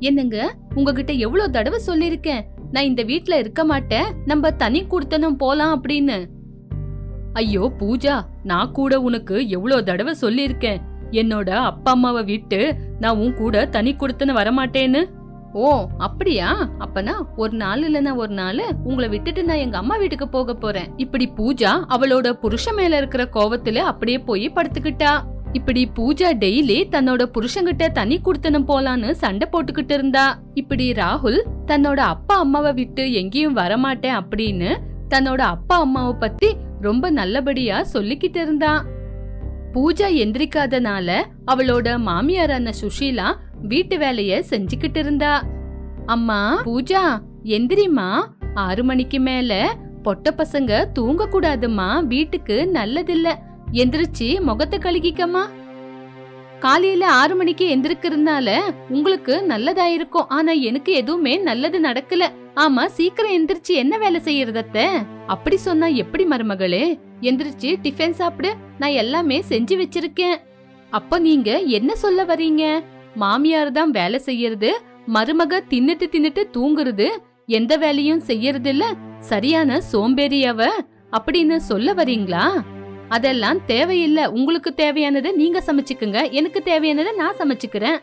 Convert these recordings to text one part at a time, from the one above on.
என்னங்க உங்ககிட்ட எவ்வளவு தடவை சொல்லிருக்கேன் நான் இந்த வீட்ல இருக்க மாட்டேன் நம்ம தனி குடுத்தனம் போலாம் அப்படின்னு. ஐயோ பூஜா நான் கூட உனக்கு எவ்வளவு தடவை சொல்லிருக்கேன் என்னோட அப்பா அம்மாவை விட்டு நான் உன் கூட தனி குடுத்தன வரமாட்டேன்னு? ஓ அப்படியா? அப்பனா ஒரு நாள் இல்லனா ஒரு நாள் உங்களை விட்டுட்டு நான் எங்க அம்மா வீட்டுக்கு போக போறேன். இப்படி பூஜா அவளோட புருஷன் மேல இருக்கிற கோவத்துல அப்படியே போய் படுத்துக்கிட்டா? இப்படி பூஜா டெய்லி தன்னோட புருஷங்கிட்ட தனி குடுத்தனம் போலான்னு சண்டை போட்டுக்கிட்டு இருந்தா. இப்படி ராகுல் தன்னோட அப்பா அம்மாவை விட்டு எங்கேயும் வரமாட்டேன் அப்படின்னு தன்னோட அப்பா அம்மாவை பத்தி ரொம்ப நல்லபடியா சொல்லிக்கிட்டு இருந்தான் பூஜா எந்திரிக்காதனால அவளோட மாமியாரான சுஷீலா வீட்டு வேலைய செஞ்சுக்கிட்டு இருந்தா. அம்மா பூஜா எந்திரிமா ஆறு மணிக்கு மேல பொட்ட பசங்க தூங்க கூடாதுமா வீட்டுக்கு நல்லதில்ல. எந்திரிச்சு முகத்தை கழுகிக்கம்மா. காலையில ஆறு மணிக்கு எந்திரிக்கிறதுனால உங்களுக்கு நல்லதா இருக்கும் ஆனா எனக்கு எதுவுமே நல்லது நடக்கல. ஆமா சீக்கிரம் எந்திரிச்சு என்ன வேலை செய்யறதத்த அப்படி சொன்னா எப்படி மருமகளே? எந்திரிச்சு டிஃபன் சாப்பிடு. நான் எல்லாமே செஞ்சு வச்சிருக்கேன். அப்ப நீங்க என்ன சொல்ல வரீங்க மாமியார் தான் வேலை செய்யறது. மருமக தின்னுட்டு தின்னுட்டு தூங்குறது. எந்த வேலையும் செய்யறது இல்ல சரியான சோம்பேறியவ. அப்படின்னு சொல்ல வரீங்களா அதெல்லாம் தேவையில்ல. உங்களுக்கு தேவையானதை நீங்க சமைச்சுக்குங்க. எனக்கு தேவையானதை நான் சமைச்சுக்கிறேன்.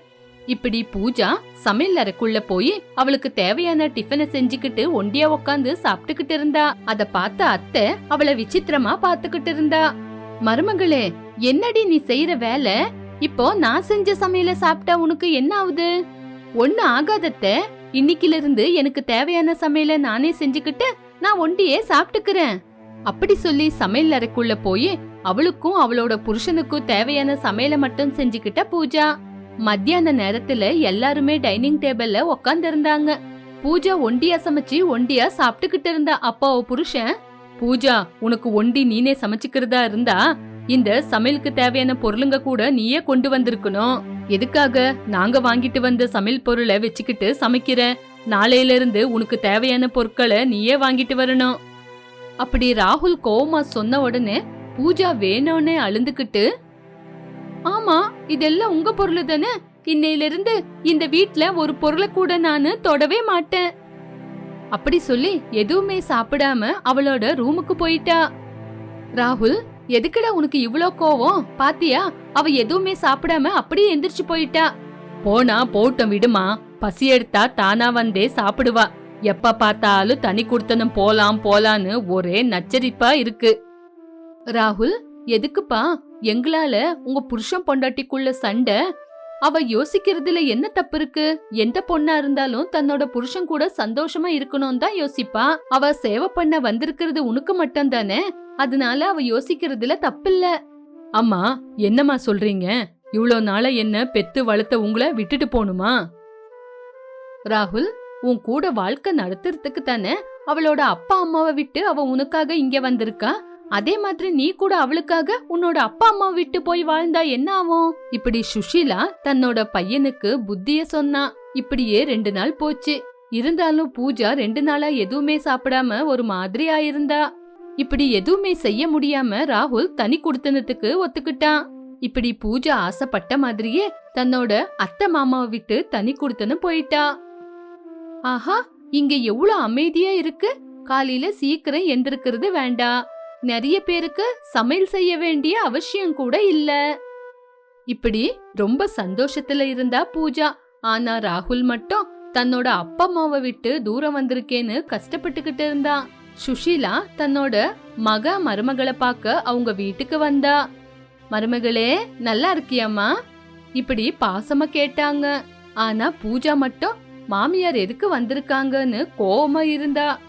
இப்படி பூஜா சமையல் அறைக்குள்ள போய் அவளுக்கு தேவையான டிஃபனை செஞ்சுக்கிட்டு ஒண்டியா உக்காந்து சாப்பிட்டுக்கிட்டு இருந்தா. அத பார்த்த அத்தை அவளை விசித்திரமா பாத்துக்கிட்டு இருந்தா. மருமகளே என்னடி நீ செய்யற வேலை? இப்போ நான் செஞ்ச சமையல சாப்பிட்டா உனக்கு என்ன ஆகுது? ஒண்ணு ஆகாதத்த இன்னைக்குல இருந்து எனக்கு தேவையான சமையல நானே செஞ்சுக்கிட்டு நான் ஒண்டியே சாப்பிட்டுக்கிறேன். அப்படி சொல்லி சமையல் அறைக்குள்ள போய் அவளுக்கும் அவளோட புருஷனுக்கும் தேவையான சமையலை மட்டும் செஞ்சுக்கிட்ட பூஜா. மத்தியான நேரத்துல எல்லாருமே டைனிங் டேபிள்ல உக்காந்து இருந்தாங்க பூஜா ஒண்டியா சமைச்சு ஒண்டியா சாப்பிட்டுக்கிட்டு இருந்தா. அப்பா புருஷன் பூஜா உனக்கு ஒண்டி நீனே சமைச்சுக்கிறதா இருந்தா இந்த சமையலுக்கு தேவையான பொருளுங்க கூட நீயே கொண்டு வந்திருக்கணும். எதுக்காக நாங்க வாங்கிட்டு வந்த சமையல் பொருளை வச்சுக்கிட்டு சமைக்கிறேன் நாளையில இருந்து உனக்கு தேவையான பொருட்களை நீயே வாங்கிட்டு வரணும். அப்படி ராகுல் கோவமா சொன்ன உடனே பூஜா வேணும்னே அழுந்துகிட்டு ஆமா இதெல்லாம் உங்க பொருள் தானே? இன்னையில இருந்து இந்த வீட்ல ஒரு பொருளை கூட நானு தொடவே மாட்டேன். அப்படி சொல்லி எதுவுமே சாப்பிடாம அவளோட ரூமுக்கு போயிட்டா. ராகுல் எதுக்குடா உனக்கு இவ்ளோ கோவம்? பாத்தியா? அவ எதுவுமே சாப்பிடாம அப்படியே எந்திரிச்சு போயிட்டா. போனா போட்டோம் விடுமா. பசி எடுத்தா தானா வந்தே சாப்பிடுவா. எப்ப பார்த்தாலும் தனி குடுத்தனம் போலாம் போலான்னு ஒரே நச்சரிப்பா இருக்கு. ராகுல் எதுக்குப்பா? எங்களால உங்க புருஷன் பொண்டாட்டிக்குள்ள சண்டை? அவ யோசிக்கிறதுல என்ன தப்பு இருக்கு? எந்த பொண்ணா இருந்தாலும் தன்னோட புருஷன் கூட சந்தோஷமா இருக்கணும் தான் யோசிப்பா. அவ சேவை பண்ண வந்திருக்கிறது உனக்கு மட்டும் தானே? அதனால அவ யோசிக்கிறதுல தப்பில்ல. அம்மா என்னம்மா சொல்றீங்க? இவ்வளோ நாள என்ன பெத்து வளர்த்த உங்களை விட்டுட்டு போணுமா ராகுல் உன் கூட வாழ்க்கை நடத்துறதுக்கு தானே அவளோட அப்பா அம்மாவை விட்டு அவ உனக்காக இங்க வந்திருக்கா? அதே மாதிரி நீ கூட அவளுக்காக உன்னோட அப்பா அம்மா விட்டு போய் வாழ்ந்தா என்ன ஆகும்? இப்படி சுஷீலா தன்னோட பையனுக்கு புத்திய சொன்னா இப்படியே ரெண்டு நாள் போச்சு. இருந்தாலும் பூஜா ரெண்டு நாளா எதுவுமே சாப்பிடாம ஒரு மாதிரி ஆயிருந்தா. இப்படி எதுவுமே செய்ய முடியாம ராகுல் தனி குடுத்தனத்துக்கு ஒத்துக்கிட்டான். இப்படி பூஜா ஆசைப்பட்ட மாதிரியே தன்னோட அத்தை மாமாவை விட்டு தனி குடுத்தனம் போயிட்டா. ஆஹா இங்க எவ்வளவு அமைதியா இருக்கு? காலையில சீக்கிரம் எந்திருக்கிறது வேண்டாம் நிறைய பேருக்கு சமையல் செய்ய வேண்டிய அவசியம் கூட இல்ல. இப்படி ரொம்ப சந்தோஷத்துல இருந்தா பூஜா. ஆனா ராகுல் மட்டும் தன்னோட அப்பா அம்மாவை விட்டு தூரம் வந்திருக்கேன்னு கஷ்டப்பட்டுக்கிட்டு இருந்தான். சுஷீலா தன்னோட மக மருமகளை பார்க்க அவங்க வீட்டுக்கு வந்தா. மருமகளே நல்லா இருக்கியாம்மா? இப்படி பாசமா கேட்டாங்க. ஆனா பூஜா மட்டும் மாமியார் எதுக்கு வந்திருக்காங்கன்னு கோவமா இருந்தா.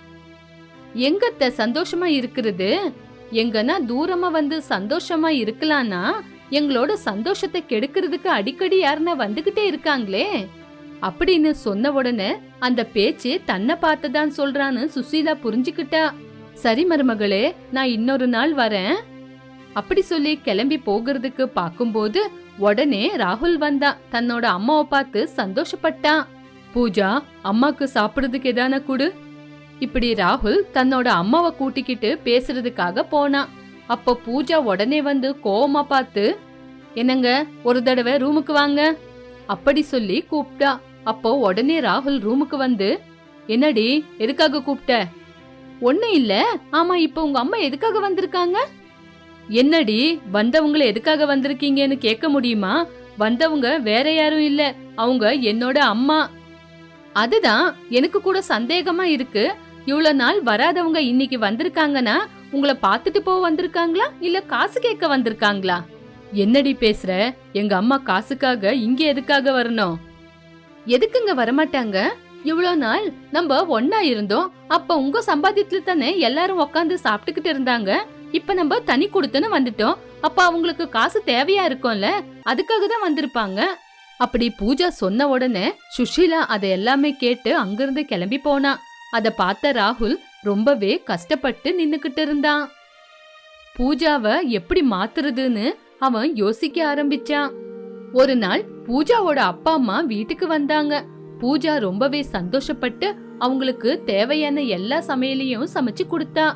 எங்கத்த சந்தோஷமா இருக்கிறது? எங்கன்னா தூரமா வந்து சந்தோஷமா இருக்கலாம்னா எங்களோட சந்தோஷத்தை கெடுக்கிறதுக்கு அடிக்கடி யாருன்னா வந்துகிட்டே இருக்காங்களே. அப்படின்னு சொன்ன உடனே அந்த பேச்சு தன்னை பார்த்துதான் சொல்றான்னு சுசீலா புரிஞ்சுக்கிட்டா. சரி மருமகளே நான் இன்னொரு நாள் வரேன். அப்படி சொல்லி கிளம்பி போகிறதுக்கு பார்க்கும்போது உடனே ராகுல் வந்தா. தன்னோட அம்மாவை பார்த்து சந்தோஷப்பட்டான். பூஜா அம்மாக்கு சாப்பிடுறதுக்கு எதான கொடு. இப்படி ராகுல் தன்னோட அம்மாவை கூட்டிக்கிட்டு பேசுறதுக்காக போனான் அப்போ பூஜா உடனே வந்து கோவமா பார்த்து என்னங்க ஒரு தடவை ரூமுக்கு வாங்க. அப்படி சொல்லி கூப்பிட்டா அப்போ உடனே ராகுல் ரூமுக்கு வந்து என்னடி எதுக்காக கூப்பிட்ட ஒண்ணு இல்ல. ஆமா இப்போ உங்க அம்மா எதுக்காக வந்திருக்காங்க? என்னடி வந்தவங்களை எதுக்காக வந்திருக்கீங்கன்னு கேட்க முடியுமா? வந்தவங்க வேற யாரும் இல்ல. அவங்க என்னோட அம்மா. அதுதான் எனக்கு கூட சந்தேகமா இருக்கு. இவ்வளவு நாள் வராதவங்க இன்னைக்கு வந்திருக்காங்கன்னா உங்களை பார்த்துட்டு போக வந்திருக்காங்களா? இல்ல காசு கேட்க வந்திருக்காங்களா? என்னடி பேசுற? எங்க அம்மா காசுக்காக இங்க எதுக்காக வரணும்? எதுக்குங்க வரமாட்டாங்க? இவ்வளோ நாள் நம்ம ஒன்னா இருந்தோம். அப்ப உங்க சம்பாத்தியத்துல தானே எல்லாரும் உக்காந்து சாப்பிட்டுக்கிட்டு இருந்தாங்க. இப்ப நம்ம தனி கொடுத்துன்னு வந்துட்டோம். அப்ப அவங்களுக்கு காசு தேவையா இருக்கும்ல? அதுக்காக தான் வந்திருப்பாங்க. அப்படி பூஜா சொன்ன உடனே சுஷீலா அதை எல்லாமே கேட்டு அங்கிருந்து கிளம்பி போனா. அத பார்த்த ராகுல் ரொம்பவே கஷ்டப்பட்டு நின்னுக்கிட்டு இருந்தான். பூஜாவை எப்படி மாத்துறதுன்னு அவன் யோசிக்க ஆரம்பிச்சான். ஒரு நாள் பூஜாவோட அப்பா அம்மா வீட்டுக்கு வந்தாங்க. பூஜா ரொம்பவே சந்தோஷப்பட்டு அவங்களுக்கு தேவையான எல்லா சமையலையும் சமைச்சு கொடுத்தா.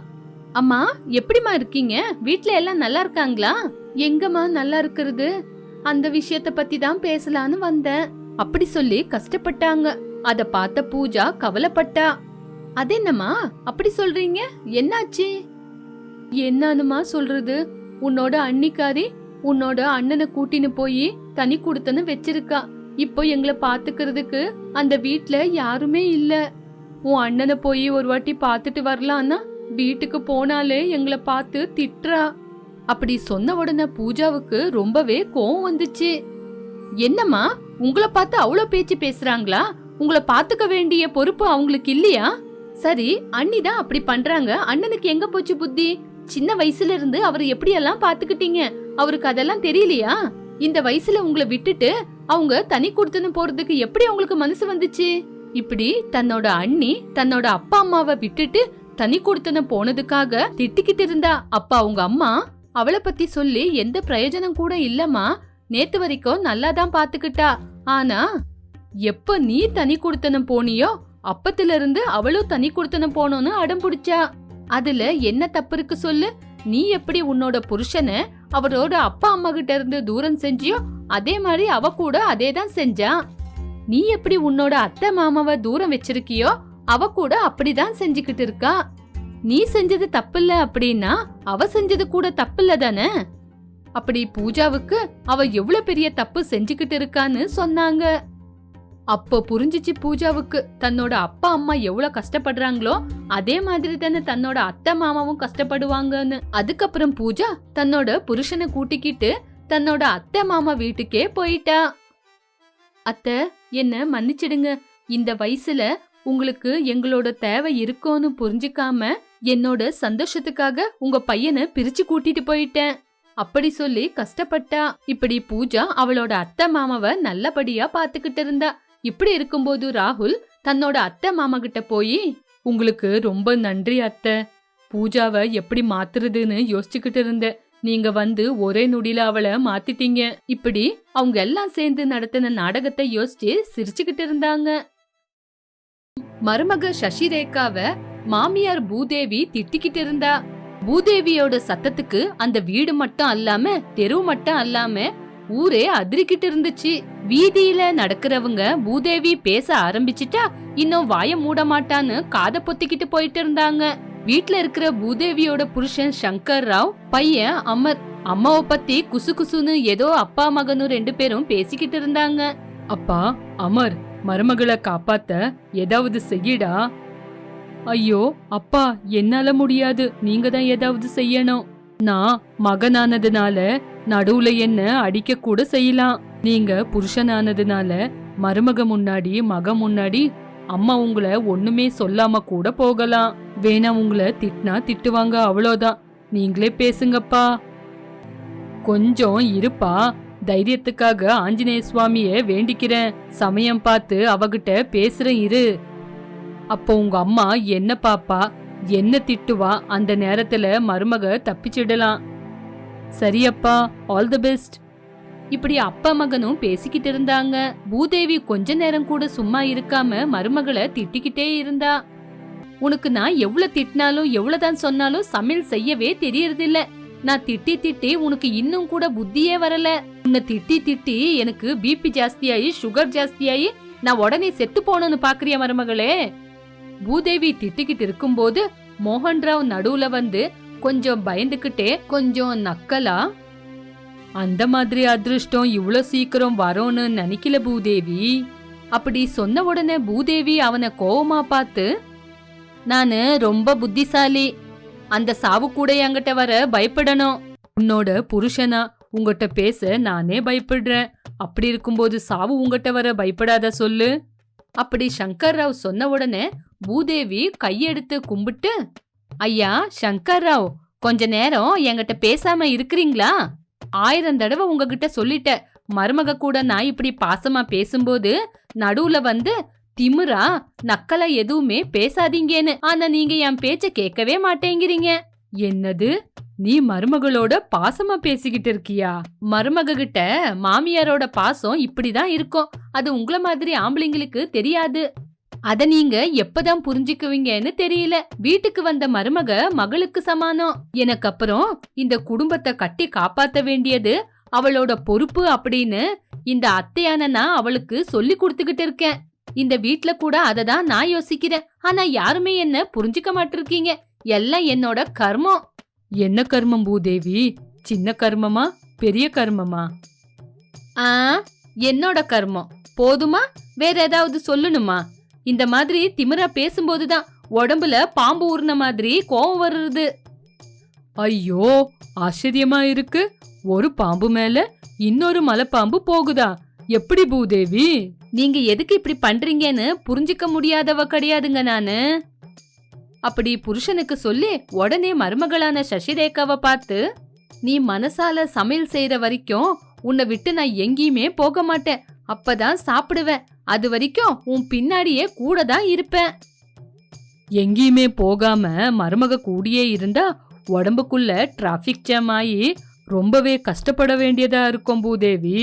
அம்மா எப்படிமா இருக்கீங்க? வீட்ல எல்லாம் நல்லா இருக்காங்களா? எங்கம்மா நல்லா இருக்கிறது? அந்த விஷயத்த பத்தி தான் பேசலான்னு வந்தேன். அப்படி சொல்லி கஷ்டப்பட்டாங்க. அத பார்த்த பூஜா கவலைப்பட்டா. அது என்னம்மா? அப்படி சொல்றீங்க? என்னாச்சு? என்னன்னுமா சொல்றது? உன்னோட அன்னிக்காரி உன்னோட அண்ணனை கூட்டின்னு போய் தனி கொடுத்தன்னு வச்சிருக்கா. இப்போ எங்களை பாத்துக்கிறதுக்கு அந்த வீட்ல யாருமே இல்ல. உன் அண்ணனை போய் ஒரு வாட்டி பார்த்துட்டு வரலான்னா வீட்டுக்கு போனாலே எங்களை பார்த்து திட்டுறா அப்படி சொன்ன உடனே பூஜாவுக்கு ரொம்பவே கோவம் வந்துச்சு. என்னம்மா உங்களை பார்த்து அவ்வளோ பேச்சு பேசுறாங்களா? உங்களை பார்த்துக்க வேண்டிய பொறுப்பு அவங்களுக்கு இல்லையா? சரி அண்ணி தான் அப்படி பண்றாங்க. அண்ணனுக்கு எங்க போச்சு புத்தி? சின்ன வயசுல இருந்து அவர் எப்படியெல்லாம் பாத்துக்கிட்டீங்க அவருக்கு அதெல்லாம் தெரியலையா? இந்த வயசுல உங்களை விட்டுட்டு அவங்க தனி கொடுத்துன்னு போறதுக்கு எப்படி அவங்களுக்கு மனசு வந்துச்சு? இப்படி தன்னோட அண்ணி தன்னோட அப்பா அம்மாவை விட்டுட்டு தனி கொடுத்தன போனதுக்காக திட்டிக்கிட்டு இருந்தா அப்ப அவங்க அம்மா அவளை பத்தி சொல்லி எந்த பிரயோஜனம் கூட இல்லம்மா. நேத்து வரைக்கும் நல்லா தான் பாத்துக்கிட்டா. ஆனா எப்ப நீ தனி கொடுத்தனம் போனியோ அப்பத்துல இருந்து அவளும் தனி கொடுத்தனம் போனோன்னு அடம் பிடிச்சா. அதுல என்ன தப்பு இருக்கு சொல்லு? நீ எப்படி உன்னோட புருஷனை அவரோட அப்பா அம்மா கிட்ட இருந்து தூரம் செஞ்சியோ அதே மாதிரி அவ கூட அதே தான் செஞ்சா. நீ எப்படி உன்னோட அத்தை மாமாவை தூரம் வச்சிருக்கியோ அவ கூட அப்படிதான் செஞ்சுக்கிட்டு இருக்கா. நீ செஞ்சது தப்பில்ல அப்படின்னா அவ செஞ்சது கூட தப்பில்ல தானே? அப்படி பூஜாவுக்கு அவ எவ்வளவு பெரிய தப்பு செஞ்சுக்கிட்டு இருக்கான்னு சொன்னாங்க. அப்போ புரிஞ்சிச்சு பூஜாவுக்கு தன்னோட அப்பா அம்மா எவ்வளவு கஷ்டப்படுறாங்களோ அதே மாதிரி தானே தன்னோட அத்தை மாமாவும் கஷ்டப்படுவாங்கன்னு. அதுக்கப்புறம் பூஜா தன்னோட புருஷனை கூட்டிக்கிட்டு தன்னோட அத்தை மாமா வீட்டுக்கே போயிட்டா. அத்தை என்ன மன்னிச்சிடுங்க. இந்த வயசுல உங்களுக்கு எங்களோட தேவை இருக்கோன்னு புரிஞ்சுக்காம என்னோட சந்தோஷத்துக்காக உங்க பையனை பிரிச்சு கூட்டிட்டு போயிட்டேன். அப்படி சொல்லி கஷ்டப்பட்டா இப்படி பூஜா அவளோட அத்தை மாமாவ நல்லபடியா பாத்துக்கிட்டு இருந்தா. இப்படி இருக்கும்போது ராகுல் தன்னோட அத்தை மாமா கிட்ட போய் உங்களுக்கு ரொம்ப நன்றி அத்தை. பூஜாவை எப்படி மாத்துறதுன்னு யோசிச்சுக்கிட்டு இருந்தேன் நீங்க வந்து ஒரே நொடியில அவளை மாத்திட்டீங்க. இப்படி அவங்க எல்லாம் சேர்ந்து நடத்தின நாடகத்தை யோசிச்சு சிரிச்சுக்கிட்டு இருந்தாங்க. மருமக சசிரேகாவ மாமியார் பூதேவி திட்டிக்கிட்டு இருந்தா. பூதேவியோட சத்தத்துக்கு அந்த வீடு மட்டும் அல்லாம தெரு மட்டும் அல்லாம ஊரே அதிரிக்கிட்டு இருந்துச்சு. வீதியில நடக்கிறவங்க பூதேவி பேச ஆரம்பிச்சிட்டா இன்னும் வாய மூட மாட்டான்னு காதை பொத்திக்கிட்டு போயிட்டு இருந்தாங்க. வீட்ல இருக்கிற பூதேவியோட புருஷன் சங்கர் ராவ் பையன் அமர். அம்மாவை பத்தி குசு குசுன்னு ஏதோ அப்பா மகனும் ரெண்டு பேரும் பேசிக்கிட்டு இருந்தாங்க. அப்பா அமர் மருமகளை காப்பாத்த ஏதாவது செய்யடா. ஐயோ அப்பா என்னால முடியாது. நீங்க தான் ஏதாவது செய்யணும். நான் மகனானதுனால நடுவுல என்ன அடிக்க கூட செய்யலாம். நீங்க புருஷனானதுனால மருமக முன்னாடி மக முன்னாடி அம்மா உங்களை ஒண்ணுமே சொல்லாம கூட போகலாம். வேணா உங்களை திட்டினா திட்டுவாங்க அவ்வளோதான். நீங்களே பேசுங்கப்பா. கொஞ்சம் இருப்பா. தைரியத்துக்காக ஆஞ்சநேய சுவாமிய வேண்டிக்கிறேன். சமயம் பார்த்து அவகிட்ட பேசுறேன் இரு. அப்போ உங்க அம்மா என்ன பாப்பா என்ன திட்டுவா அந்த நேரத்துல மருமக தப்பிச்சிடலாம். சரியப்பா ஆல் தி பெஸ்ட் இப்படி அப்பா மகனும் பேசிக்கிட்டு இருந்தாங்க. பூதேவி கொஞ்ச நேரம் கூட சும்மா இருக்காம மருமகளை திட்டிக்கிட்டே இருந்தா. உனக்கு நான் எவ்வளவு திட்டினாலும் எவ்வளவுதான் சொன்னாலும் சமையல் செய்யவே தெரியறதில்ல. நான் திட்டி திட்டி உனக்கு இன்னும் கூட புத்தியே வரல. உன்னை திட்டி திட்டி எனக்கு பிபி ஜாஸ்தியாயி சுகர் ஜாஸ்தியாயி நான் உடனே செத்து போனேன்னு பாக்குறியா மருமகளே? பூதேவி திட்டிக்கிட்டு இருக்கும்போது மோகன்ராவ் நடுவுல வந்து கொஞ்சம் பயந்துகிட்டே கொஞ்சம் நக்கலா? அந்த மாதிரி அதிர்ஷ்டம் இவ்வளோ சீக்கிரம் வரும்னு நினைக்கல பூதேவி. அப்படி சொன்ன உடனே பூதேவி அவனை கோவமா பார்த்து நானு ரொம்ப புத்திசாலி. அந்த சாவு கூட என்கிட்ட வர பயப்படணும். உன்னோட புருஷனா உங்ககிட்ட பேச நானே பயப்படுறேன். அப்படி இருக்கும்போது சாவு உங்ககிட்ட வர பயப்படாத சொல்லு. அப்படி சங்கர் ராவ் சொன்ன உடனே பூதேவி கையெடுத்து கும்பிட்டு ஐயா சங்கர் ராவ் கொஞ்ச நேரம் என்கிட்ட பேசாம இருக்கிறீங்களா? ஆயிரம் தடவை உங்ககிட்ட சொல்லிட்டேன். மருமக கூட நான் இப்படி பாசமா பேசும்போது நடுவுல வந்து திமுறா நக்கலா எதுவுமே பேசாதீங்கன்னு. ஆனா நீங்க என் பேச்ச கேட்கவே மாட்டேங்கிறீங்க. என்னது? நீ மருமகளோட பாசமா பேசிக்கிட்டு இருக்கியா? மருமக கிட்ட மாமியாரோட பாசம் இப்படிதான் இருக்கும். அது உங்கள மாதிரி ஆம்பளைங்களுக்கு தெரியாது. அத நீங்க எப்பதான் புரிஞ்சுக்குவீங்கன்னு தெரியல. வீட்டுக்கு வந்த மருமக மகளுக்கு சமானம். எனக்கு அப்புறம் இந்த குடும்பத்தை கட்டி காப்பாத்த வேண்டியது அவளோட பொறுப்பு அப்படின்னு இந்த அத்தையான நான் அவளுக்கு சொல்லி கொடுத்துக்கிட்டு இருக்கேன். இந்த வீட்ல கூட அதை தான் நான் யோசிக்கிறேன். ஆனா யாருமே என்ன புரிஞ்சுக்க மாட்டிருக்கீங்க. எல்லாம் என்னோட கர்மம். என்ன கர்மம் பூதேவி? சின்ன கர்மமா? பெரிய கர்மமா? ஆ என்னோட கர்மம். போதுமா? வேற ஏதாவது சொல்லணுமா? இந்த மாதிரி திமிரா பேசும்போதுதான் உடம்புல பாம்பு ஊர்ன மாதிரி கோவம் வருது ஐயோ ஆச்சரியமா இருக்கு. ஒரு பாம்பு மேல இன்னொரு மலைப்பாம்பு போகுதா? எப்படி பூதேவி? நீங்க எதுக்கு இப்படி பண்றீங்கன்னு புரிஞ்சுக்க முடியாதவ கிடையாதுங்க நானு. அப்படி புருஷனுக்கு சொல்லி உடனே மருமகளான சசிரேகாவை பார்த்து நீ மனசால சமையல் செய்யற வரைக்கும் உன்னை விட்டு நான் எங்கேயுமே போக மாட்டேன். அப்பதான் சாப்பிடுவேன். அது வரைக்கும் உன் பின்னாடியே கூட தான் இருப்பேன். எங்கேயுமே போகாம மருமக கூடியே இருந்தா உடம்புக்குள்ள டிராஃபிக் ஜாம் ஆகி ரொம்பவே கஷ்டப்பட வேண்டியதா இருக்கும் பூதேவி.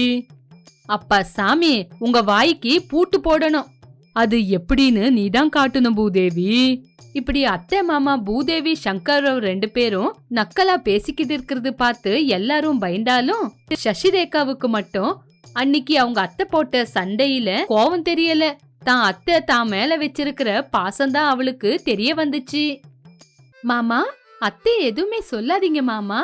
அப்பா சாமி உங்க வாய்க்கு பூட்டு போடணும். அது எப்படின்னு நீதான் காட்டணும் பூதேவி. இப்படி அத்தை மாமா பூதேவி சங்கர் ரெண்டு பேரும் நக்கலா பேசிக்கிட்டு இருக்கிறது பார்த்து எல்லாரும் பயந்தாலும் சசிரேகாவுக்கு மட்டும் அன்னைக்கு அவங்க அத்தை போட்ட சண்டையில கோவம் தெரியல. தான் அத்தை தான் மேல வச்சிருக்கிற பாசம்தான் அவளுக்கு தெரிய வந்துச்சு. மாமா அத்தை எதுவுமே சொல்லாதீங்க மாமா.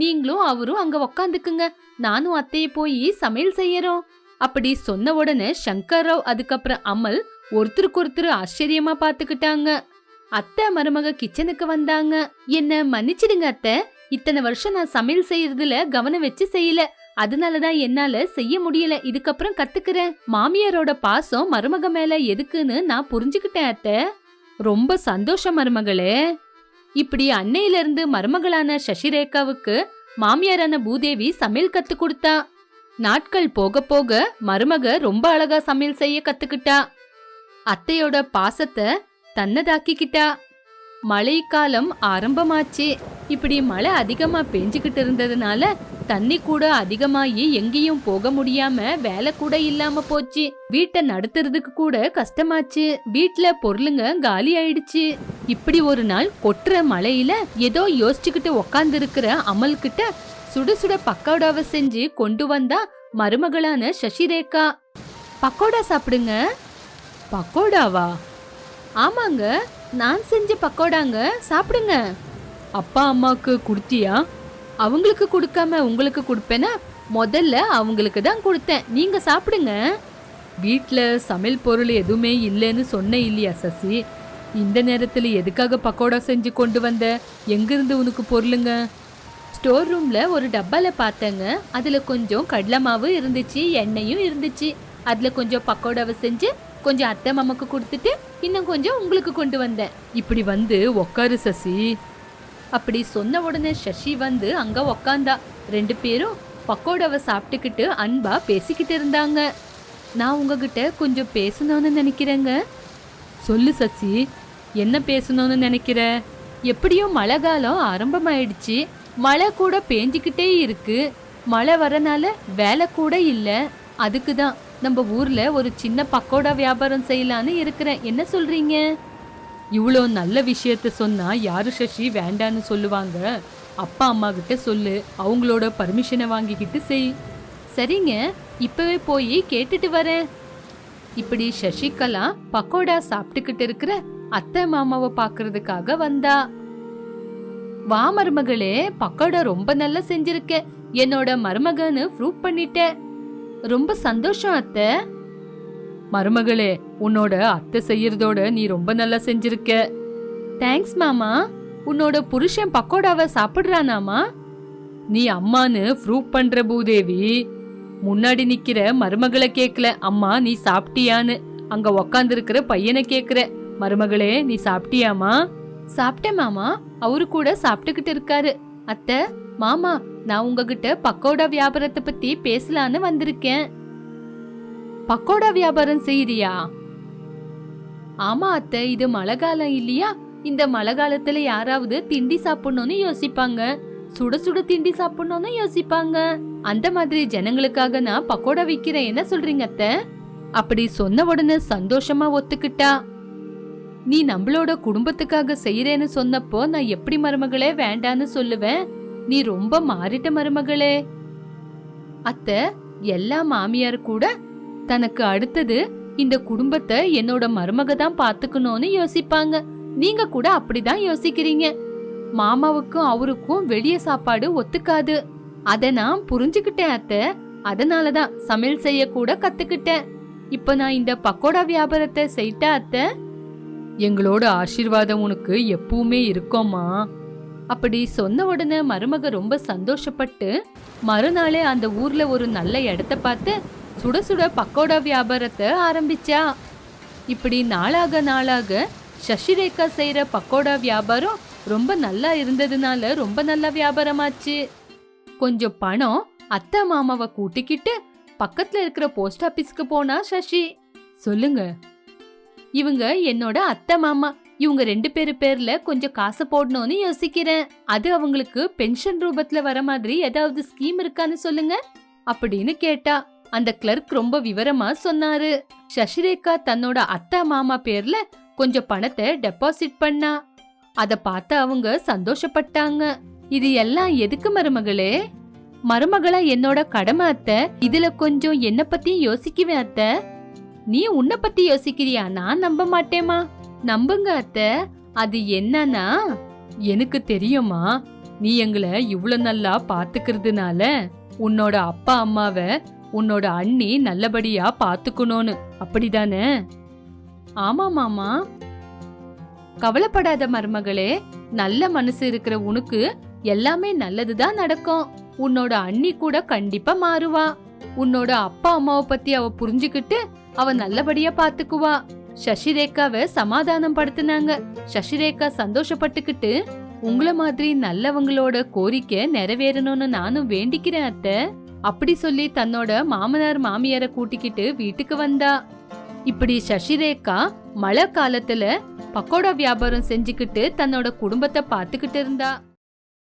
நீங்களும் அவரும் அங்க உக்காந்துக்குங்க. நானும் அத்தைய போய் சமையல் செய்யறோம். அப்படி சொன்ன உடனே சங்கர்ராவ் அதுக்கப்புறம் அமல் ஒருத்தருக்கு ஒருத்தர் ஆச்சரியமா பாத்துக்கிட்டாங்க. அத்தை மருமக கிச்சனுக்கு வந்தாங்க. என்ன மன்னிச்சிடுங்க அத்தை. இத்தனை வருஷம் நான் சமையல் செய்யறதுல கவனம் வச்சு செய்யல. அதனாலதான் என்னால செய்ய முடியல. இதுக்கப்புறம் கத்துக்கிறேன். மாமியாரோட பாசம் மருமக மேல எதுக்குன்னு நான் புரிஞ்சுக்கிட்டேன் அத்தை. ரொம்ப சந்தோஷம் மருமகளே. இப்படி அன்னையில இருந்து மருமகளான சசிரேகாவுக்கு மாமியாரான பூதேவி சமையல் கத்து கொடுத்தா. நாட்கள் போக போக மருமக ரொம்ப அழகா சமையல் செய்ய கத்துக்கிட்டா. அத்தையோட பாசத்தை தன்னதாக்கிக்கிட்டா. மழைக்காலம் ஆரம்பமாச்சு. இப்படி மழை அதிகமா பெஞ்சுக்கிட்டு இருந்ததுனால தண்ணி கூட அதிகமாகி எங்கேயும் போக முடியாம வேலை கூட இல்லாம போச்சு. வீட்டை நடத்துறதுக்கு கூட கஷ்டமாச்சு. வீட்டுல பொருளுங்க காலி ஆயிடுச்சு. இப்படி ஒரு நாள் கொட்டுற மழையில ஏதோ யோசிச்சுக்கிட்டு உக்காந்து இருக்கிற அமல் கிட்ட சுட சுட பக்கோடாவை செஞ்சு கொண்டு வந்தா மருமகளான சசிரேகா. பக்கோடா சாப்பிடுங்க. பக்கோடாவா? ஆமாங்க நான் செஞ்ச பக்கோடாங்க சாப்பிடுங்க. அப்பா அம்மாக்கு கொடுத்தியா? அவங்களுக்கு கொடுக்காம உங்களுக்கு கொடுப்பேன்னா முதல்ல அவங்களுக்கு தான் கொடுத்தேன். நீங்க சாப்பிடுங்க. வீட்டில் சமையல் பொருள் எதுவுமே இல்லைன்னு சொன்ன இல்லையா சசி? இந்த நேரத்தில் எதுக்காக பக்கோடா செஞ்சு கொண்டு வந்த? எங்கிருந்து உனக்கு பொருளுங்க? ஸ்டோர் ரூமில் ஒரு டப்பால பார்த்தேங்க. அதில் கொஞ்சம் கடலை மாவு இருந்துச்சு எண்ணெயும் இருந்துச்சு. அதில் கொஞ்சம் பக்கோடாவை செஞ்சு கொஞ்சம் அத்தை மாமாக்கு கொடுத்துட்டு இன்னும் கொஞ்சம் உங்களுக்கு கொண்டு வந்தேன். இப்படி வந்து உக்காரு சசி. அப்படி சொன்ன உடனே சசி வந்து அங்க உக்காந்தா. ரெண்டு பேரும் பக்கோடாவை சாப்பிட்டுக்கிட்டு அன்பா பேசிக்கிட்டு இருந்தாங்க. நான் உங்ககிட்ட கொஞ்சம் பேசணும்னு நினைக்கிறேங்க. சொல்லு சசி என்ன பேசணும்னு நினைக்கிற? எப்படியும் மழை காலம் ஆரம்பமாயிடுச்சு. மழை கூட பேஞ்சிக்கிட்டே இருக்கு. மழை வரனால வேலை கூட இல்லை. அதுக்கு தான் நம்ம ஊர்ல ஒரு சின்ன பக்கோடா வியாபாரம் செய்யலான்னு இருக்கிறேன். என்ன சொல்றீங்க? இவ்வளோ நல்ல விஷயத்த சொன்னால் யாரு சசி வேண்டான்னு சொல்லுவாங்க. அப்பா அம்மா கிட்ட சொல்லு. அவங்களோட பர்மிஷனை வாங்கிக்கிட்டு செய். சரிங்க. இப்போவே போய் கேட்டுட்டு வரேன் இப்படி சசிகலா பக்கோடா சாப்பிட்டுக்கிட்டு இருக்கிற அத்தை மாமாவை பார்க்கறதுக்காக வந்தா. வா மருமகளே. பக்கோடா ரொம்ப நல்லா செஞ்சிருக்க. என்னோட மருமகன்னு ப்ரூவ் பண்ணிட்ட. ரொம்ப சந்தோஷம் அத்தை. மருமகளே உன்னோட அத்தை செய்யறதோட நீ ரொம்ப நல்லா செஞ்சிருக்க. தேங்க்ஸ் மாமா. உன்னோட புருஷன் பக்கோடாவை சாப்பிடுறானாமா? நீ அம்மான்னு ப்ரூவ் பண்ற பூதேவி. முன்னாடி நிக்கிற மருமகளை கேக்கல அம்மா நீ சாப்பிட்டியான்னு? அங்க உக்காந்துருக்கிற பையனை கேக்குற மருமகளே நீ சாப்பிட்டியாமா? சாப்பிட்டேன் மாமா. அவரு கூட சாப்பிட்டுக்கிட்டு இருக்காரு. அத்தை மாமா நான் உங்ககிட்ட பக்கோடா வியாபாரத்தை பத்தி பேசலான்னு வந்திருக்கேன். பக்கோடா வியாபாரம் செய்யறியா ஆமா அத்தை இது மழை காலம் இல்லையா? இந்த மழை காலத்துல யாராவது திண்டி சாப்பிடணும்னு யோசிப்பாங்க. சுட சுட திண்டி சாப்பிடணும்னு யோசிப்பாங்க. அந்த மாதிரி ஜனங்களுக்காக நான் பக்கோடா விக்கிறேன். என்ன சொல்றீங்க அத்தை? அப்படி சொன்ன உடனே சந்தோஷமா ஒத்துக்கிட்டா. நீ நம்மளோட குடும்பத்துக்காக செய்யறேன்னு சொன்னப்போ நான் எப்படி மருமகளே வேண்டான்னு சொல்லுவேன்? நீ ரொம்ப மாறிட்ட மருமகளே. அத்தை எல்லா மாமியார் கூட தனக்கு அடுத்தது இந்த குடும்பத்தை என்னோட மருமக தான் பாத்துக்கணும்னு யோசிப்பாங்க. நீங்க கூட அப்படிதான் யோசிக்கிறீங்க. மாமாவுக்கும் அவருக்கும் வெளிய சாப்பாடு ஒத்துக்காது. அத நான் புரிஞ்சுக்கிட்டேன் அத்தை. அதனாலதான் சமையல் செய்ய கூட கத்துக்கிட்டேன். இப்ப நான் இந்த பக்கோடா வியாபாரத்தை செய்யிட்டா அத்தை? எங்களோட ஆசீர்வாதம் உனக்கு எப்பவுமே இருக்கோமா அப்படி சொன்ன உடனே மருமக ரொம்ப சந்தோஷப்பட்டு மறுநாளே அந்த ஊர்ல ஒரு நல்ல இடத்த பார்த்து சுட சுட பக்கோடா வியாபாரத்தை ஆரம்பிச்சா. இப்படி நாளாக நாளாக சசிரேகா செய்கிற பக்கோடா வியாபாரம் ரொம்ப நல்லா இருந்ததுனால ரொம்ப நல்ல வியாபாரமாச்சு. கொஞ்சம் பணம் அத்தை மாமாவை கூட்டிக்கிட்டு பக்கத்துல இருக்கிற போஸ்ட் ஆபீஸ்க்கு போனா சசி. சொல்லுங்க. இவங்க என்னோட அத்தை மாமா. இவங்க ரெண்டு பேரு பேர்ல கொஞ்சம் காசு போடணும்னு யோசிக்கிறேன். அது அவங்களுக்கு பென்ஷன் ரூபத்துல வர மாதிரி ஏதாவது ஸ்கீம் இருக்கான்னு சொல்லுங்க. அப்படின்னு கேட்டா அந்த கிளர்க் ரொம்ப விவரமா சொன்னாரு. சசிரேகா தன்னோட அத்தா மாமா பேர்ல கொஞ்சம் பணத்தை டெபாசிட் பண்ணா. அத பார்த்து அவங்க சந்தோஷப்பட்டாங்க. இது எல்லாம் எதுக்கு மருமகளே? மருமகளா என்னோட கடமை அத்தை. இதுல கொஞ்சம் என்ன பத்தி யோசிக்குவேன் அத்தை. நீ உன்னை பத்தி யோசிக்கிறியா? நான் நம்ப மாட்டேமா நம்புங்க அத்தை. அது என்னன்னா எனக்கு தெரியுமா நீ எங்களை இவ்வளவு நல்லா பாத்துக்கிறதுனால உன்னோட அப்பா அம்மாவை உன்னோட அண்ணி நல்லபடியா பாத்துக்கணும்னு. அப்படிதானே? ஆமா மாமா. கவலைப்படாத மருமகளே நல்ல மனசு இருக்கிற உனக்கு எல்லாமே நல்லதுதான் நடக்கும். உன்னோட அண்ணி கூட கண்டிப்பா மாறுவா. உன்னோட அப்பா அம்மாவை பத்தி அவ புரிஞ்சுக்கிட்டு அவ நல்லபடியா பாத்துக்குவா. சசிரேகாவை சமாதானம் படுத்துனாங்க. சசிரேகா சந்தோஷப்பட்டுக்கிட்டு உங்கள மாதிரி நல்லவங்களோட கோரிக்கை நிறைவேறணும்னு நானும் வேண்டிக்கிறேன் அத்தை. அப்படி சொல்லி தன்னோட மாமனார் மாமியார கூட்டிக்கிட்டு வீட்டுக்கு வந்தா. இப்படி சசிரேகா மழை காலத்துல பக்கோடா வியாபாரம் செஞ்சுக்கிட்டு தன்னோட குடும்பத்தை பாத்துக்கிட்டு இருந்தா.